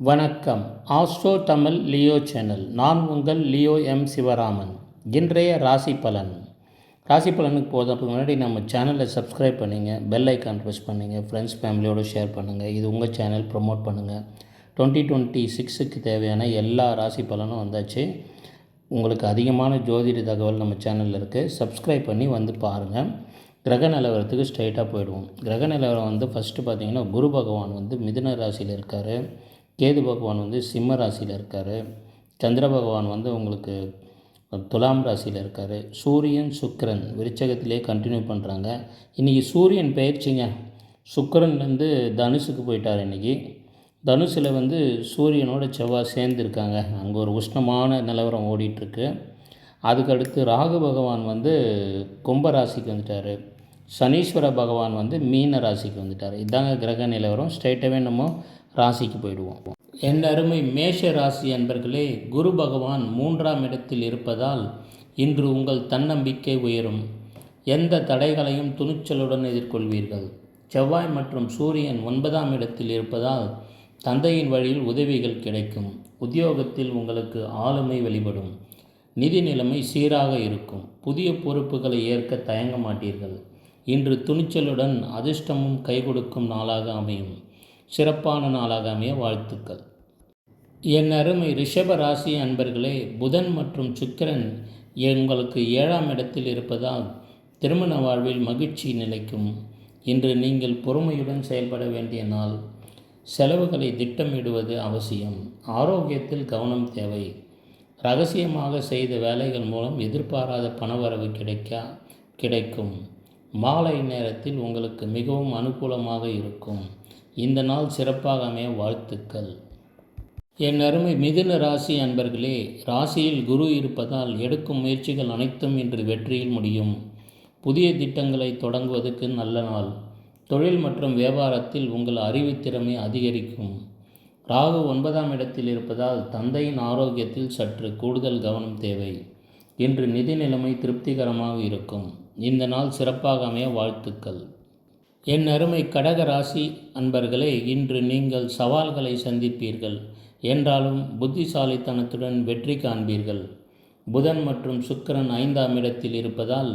வணக்கம். Astro Tamil Leo channel. நான் உங்கள் லியோ எம். சிவராமன். இன்றைய ராசி பலன். ராசி பலனுக்கு போகிறதுக்கு முன்னாடி நம்ம சேனலை சப்ஸ்கிரைப் பண்ணுங்கள் பெல் ஐக்கான் ப்ரெஸ் பண்ணுங்கள் ஃப்ரெண்ட்ஸ் ஃபேமிலியோடு ஷேர் பண்ணுங்கள் இது உங்கள் சேனல். ப்ரொமோட் பண்ணுங்கள் டுவெண்ட்டி டுவெண்ட்டி சிக்ஸுக்கு தேவையான எல்லா ராசி பலனும் வந்தாச்சு. உங்களுக்கு அதிகமான ஜோதிட தகவல் நம்ம சேனலில் இருக்குது சப்ஸ்கிரைப் பண்ணி வந்து பாருங்கள் கிரக நிலவரத்துக்கு ஸ்ட்ரைட்டாக போயிடுவோம். கிரக நிலவரம் வந்து ஃபஸ்ட்டு பார்த்தீங்கன்னா குரு பகவான் வந்து மிதுன ராசியில் இருக்கார். கேது பகவான் வந்து சிம்ம ராசியில் இருக்கார். சந்திர பகவான் வந்து உங்களுக்கு துலாம் ராசியில் இருக்கார். சூரியன் சுக்கரன் விருச்சகத்திலே கண்டினியூ பண்ணுறாங்க இன்றைக்கி சூரியன் பயிற்சிங்க. சுக்கிரன்லேருந்து தனுஷுக்கு போயிட்டார் இன்றைக்கி தனுஷில் வந்து சூரியனோட செவ்வாய் சேர்ந்துருக்காங்க அங்கே ஒரு உஷ்ணமான நிலவரம் ஓடிட்டுருக்கு. அதுக்கடுத்து ராகு பகவான் வந்து கும்ப ராசிக்கு வந்துட்டார். சனீஸ்வர பகவான் வந்து மீன ராசிக்கு வந்துட்டார். இதாங்க கிரக நிலவரம். ஸ்ட்ரைட்டாகவே நம்ம ராசிக்கு போயிடுவோம். என் அருமை மேஷ ராசி அன்பர்களே குரு பகவான் மூன்றாம் இடத்தில் இருப்பதால் இன்று உங்கள் தன்னம்பிக்கை உயரும். எந்த தடைகளையும் துணிச்சலுடன் எதிர்கொள்வீர்கள். செவ்வாய் மற்றும் சூரியன் ஒன்பதாம் இடத்தில் இருப்பதால் தந்தையின் வழியில் உதவிகள் கிடைக்கும். உத்தியோகத்தில் உங்களுக்கு ஆளுமை வெளிப்படும். நிதி நிலைமை சீராக இருக்கும். புதிய பொறுப்புகளை ஏற்க தயங்க மாட்டீர்கள். இன்று துணிச்சலுடன் அதிர்ஷ்டமும் கை கொடுக்கும் நாளாக அமையும். சிறப்பான நாளாக அமைய வாழ்த்துக்கள். என் அருமை ரிஷப ராசி அன்பர்களே புதன் மற்றும் சுக்கிரன் உங்களுக்கு ஏழாம் இடத்தில் இருப்பதால் திருமண வாழ்வில் மகிழ்ச்சி நிலைக்கும். இன்று நீங்கள் பொறுமையுடன் செயல்பட வேண்டிய நாள். செலவுகளை திட்டமிடுவது அவசியம். ஆரோக்கியத்தில் கவனம் தேவை. ரகசியமாக செய்த வேலைகள் மூலம் எதிர்பாராத பணவரவு கிடைக்க கிடைக்கும். மாலை நேரத்தில் உங்களுக்கு மிகவும் அனுகூலமாக இருக்கும். இந்த நாள் சிறப்பாக அமைய வாழ்த்துக்கள். என் அருமை மிதுன ராசி அன்பர்களே ராசியில் குரு இருப்பதால் எடுக்கும் முயற்சிகள் அனைத்தும் இன்று வெற்றியில் முடியும். புதிய திட்டங்களை தொடங்குவதற்கு நல்ல நாள். தொழில் மற்றும் வியாபாரத்தில் உங்கள் அறிவுத்திறமை அதிகரிக்கும். ராகு ஒன்பதாம் இடத்தில் இருப்பதால் தந்தையின் ஆரோக்கியத்தில் சற்று கூடுதல் கவனம் தேவை. இன்று நிதி நிலைமை திருப்திகரமாக இருக்கும். இந்த நாள் சிறப்பாக அமைய வாழ்த்துக்கள். என் அருமை கடக ராசி அன்பர்களே இன்று நீங்கள் சவால்களை சந்திப்பீர்கள். என்றாலும் புத்திசாலித்தனத்துடன் வெற்றி காண்பீர்கள். புதன் மற்றும் சுக்கிரன் ஐந்தாம் இடத்தில் இருப்பதால்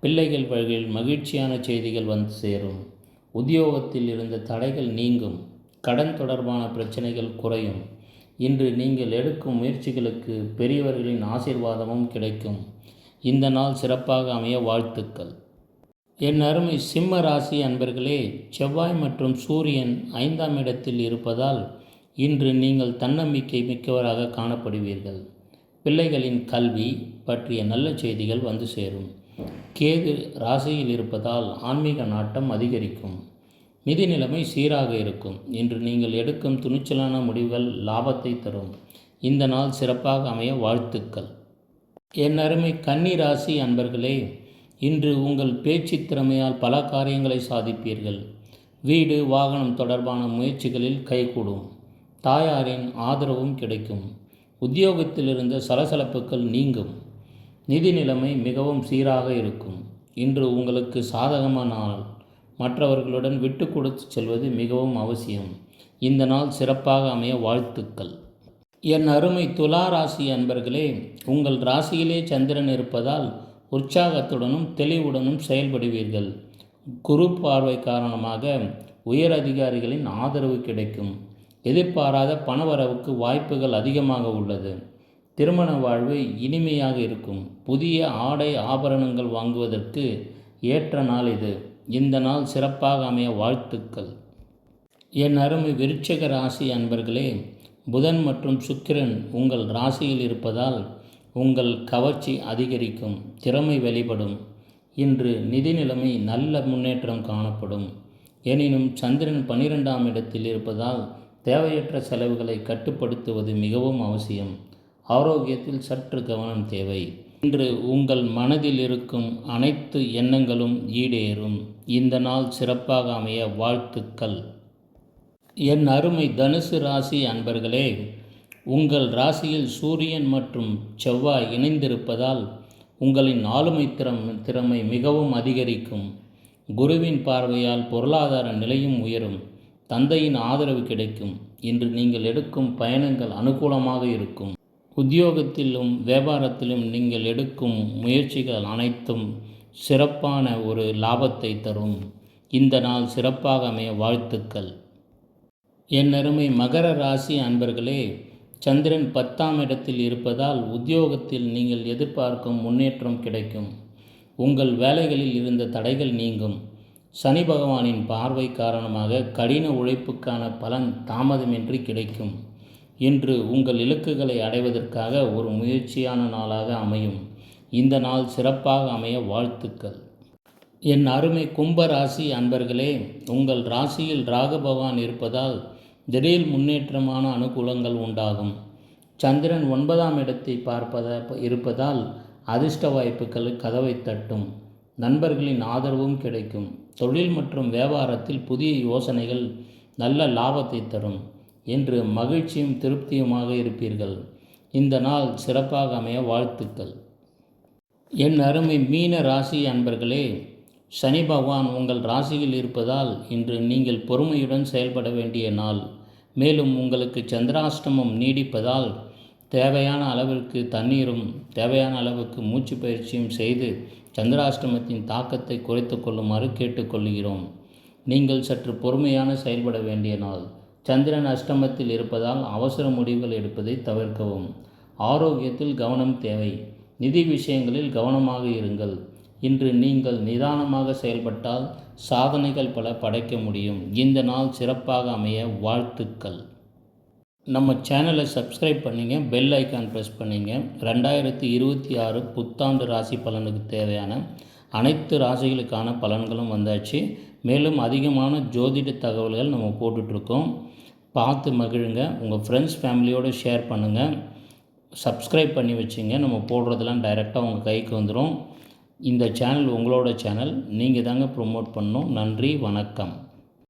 பிள்ளைகள் வழியில் மகிழ்ச்சியான செய்திகள் வந்து சேரும். உத்தியோகத்தில் இருந்த தடைகள் நீங்கும். கடன் தொடர்பான பிரச்சனைகள் குறையும். இன்று நீங்கள் எடுக்கும் முயற்சிகளுக்கு பெரியவர்களின் ஆசிர்வாதமும் கிடைக்கும். இந்த நாள் சிறப்பாக அமைய வாழ்த்துக்கள். என் அருமை சிம்ம ராசி அன்பர்களே செவ்வாய் மற்றும் சூரியன் ஐந்தாம் இடத்தில் இருப்பதால் இன்று நீங்கள் தன்னம்பிக்கை மிக்கவராக காணப்படுவீர்கள். பிள்ளைகளின் கல்வி பற்றிய நல்ல செய்திகள் வந்து சேரும். கேது ராசியில் இருப்பதால் ஆன்மீக நாட்டம் அதிகரிக்கும். நிதி நிலைமை சீராக இருக்கும். இன்று நீங்கள் எடுக்கும் துணிச்சலான முடிவுகள் லாபத்தை தரும். இந்த நாள் சிறப்பாக அமைய வாழ்த்துக்கள். என் அருமை கன்னி ராசி அன்பர்களே இன்று உங்கள் பேச்சு திறமையால் பல காரியங்களை சாதிப்பீர்கள். வீடு வாகனம் தொடர்பான முயற்சிகளில் கைகூடும். தாயாரின் ஆதரவும் கிடைக்கும். உத்தியோகத்தில் இருந்த சலசலப்புகள் நீங்கும். நிதி நிலைமை மிகவும் சீராக இருக்கும். இன்று உங்களுக்கு சாதகமான நாள். மற்றவர்களுடன் விட்டு கொடுத்து செல்வது மிகவும் அவசியம். இந்த நாள் சிறப்பாக அமைய வாழ்த்துக்கள். என் அருமை துலா ராசி அன்பர்களே உங்கள் ராசியிலே சந்திரன் இருப்பதால் உற்சாகத்துடனும் தெளிவுடனும் செயல்படுவீர்கள். குரு பார்வை காரணமாக உயர் அதிகாரிகளின் ஆதரவு கிடைக்கும். எதிர்பாராத பணவரவுக்கு வாய்ப்புகள் அதிகமாக உள்ளது. திருமண வாழ்வு இனிமையாக இருக்கும். புதிய ஆடை ஆபரணங்கள் வாங்குவதற்கு ஏற்ற நாள் இது. இந்த நாள் சிறப்பாக அமைய வாழ்த்துக்கள். என் அருமை விருட்சக ராசி அன்பர்களே புதன் மற்றும் சுக்கிரன் உங்கள் ராசியில் இருப்பதால் உங்கள் கவர்ச்சி அதிகரிக்கும் திறமை வெளிப்படும். இன்று நிதி நிலைமை நல்ல முன்னேற்றம் காணப்படும். எனினும் சந்திரன் பனிரெண்டாம் இடத்தில் இருப்பதால் தேவையற்ற செலவுகளை கட்டுப்படுத்துவது மிகவும் அவசியம். ஆரோக்கியத்தில் சற்று கவனம் தேவை. இன்று உங்கள் மனதில் இருக்கும் அனைத்து எண்ணங்களும் ஈடேறும். இந்த நாள் சிறப்பாக அமைய வாழ்த்துக்கள். என் அருமை தனுசு ராசி அன்பர்களே உங்கள் ராசியில் சூரியன் மற்றும் செவ்வாய் இணைந்திருப்பதால் உங்களின் ஆளுமை திறம் திறமை மிகவும் அதிகரிக்கும். குருவின் பார்வையால் பொருளாதார நிலையும் உயரும். தந்தையின் ஆதரவு கிடைக்கும். இன்று நீங்கள் எடுக்கும் பயணங்கள் அனுகூலமாக இருக்கும். உத்தியோகத்திலும் வியாபாரத்திலும் நீங்கள் எடுக்கும் முயற்சிகள் அனைத்தும் சிறப்பான ஒரு லாபத்தை தரும். இந்த நாள் சிறப்பாக அமைய வாழ்த்துக்கள். என் அருமை மகர ராசி அன்பர்களே சந்திரன் பத்தாம் இடத்தில் இருப்பதால் உத்தியோகத்தில் நீங்கள் எதிர்பார்க்கும் முன்னேற்றம் கிடைக்கும். உங்கள் வேலைகளில் இருந்த தடைகள் நீங்கும். சனி பகவானின் பார்வை காரணமாக கடின உழைப்புக்கான பலன் தாமதமின்றி கிடைக்கும். இன்று உங்கள் இலக்குகளை அடைவதற்காக ஒரு முயற்சியான நாளாக அமையும். இந்த நாள் சிறப்பாக அமைய வாழ்த்துக்கள். என் அருமை கும்ப ராசி அன்பர்களே உங்கள் ராசியில் ராகு பகவான் இருப்பதால் திடீர் முன்னேற்றமான அனுகூலங்கள் உண்டாகும். சந்திரன் ஒன்பதாம் இடத்தை பார்ப்பத இருப்பதால் அதிர்ஷ்ட வாய்ப்புகள் கதவை தட்டும். நண்பர்களின் ஆதரவும் கிடைக்கும். தொழில் மற்றும் வியாபாரத்தில் புதிய யோசனைகள் நல்ல லாபத்தை தரும். என்று மகிழ்ச்சியும் திருப்தியுமாக இருப்பீர்கள். இந்த நாள் சிறப்பாக அமைய வாழ்த்துக்கள். என் அருமை மீன ராசி அன்பர்களே சனி பகவான் உங்கள் ராசியில் இருப்பதால் இன்று நீங்கள் பொறுமையுடன் செயல்பட வேண்டிய நாள். மேலும் உங்களுக்கு சந்திராஷ்டமம் நீடிப்பதால் தேவையான அளவிற்கு தண்ணீரும் தேவையான அளவுக்கு மூச்சு பயிற்சியும் செய்து சந்திராஷ்டமத்தின் தாக்கத்தை குறைத்து கொள்ளுமாறு கேட்டுக்கொள்கிறோம். நீங்கள் சற்று பொறுமையான செயல்பட வேண்டிய நாள். சந்திரன் அஷ்டமத்தில் இருப்பதால் அவசர முடிவுகள் எடுப்பதை தவிர்க்கவும். ஆரோக்கியத்தில் கவனம் தேவை. நிதி விஷயங்களில் கவனமாக இருங்கள். இன்று நீங்கள் நிதானமாக செயல்பட்டால் சாதனைகள் பல படைக்க முடியும். இந்த நாள் சிறப்பாக அமைய வாழ்த்துக்கள். நம்ம சேனலை சப்ஸ்கிரைப் பண்ணிங்க பெல் ஐக்கான் ப்ரெஸ் பண்ணிங்க. ரெண்டாயிரத்தி இருபத்தி ஆறு புத்தாண்டு ராசி பலனுக்கு தேவையான அனைத்து ராசிகளுக்கான பலன்களும் வந்தாச்சு. மேலும் அதிகமான ஜோதிட தகவல்கள் நம்ம போட்டுட்ருக்கோம். பார்த்து மகிழுங்க. உங்கள் ஃப்ரெண்ட்ஸ் ஃபேமிலியோடு ஷேர் பண்ணுங்கள் சப்ஸ்கிரைப் பண்ணி வச்சுங்க. நம்ம போடுறதெல்லாம் டைரெக்டாக உங்கள் கைக்கு வந்துடும் இந்த சேனல் உங்களோட சேனல் நீங்கள் தாங்க ப்ரொமோட் பண்ணணும். நன்றி வணக்கம்.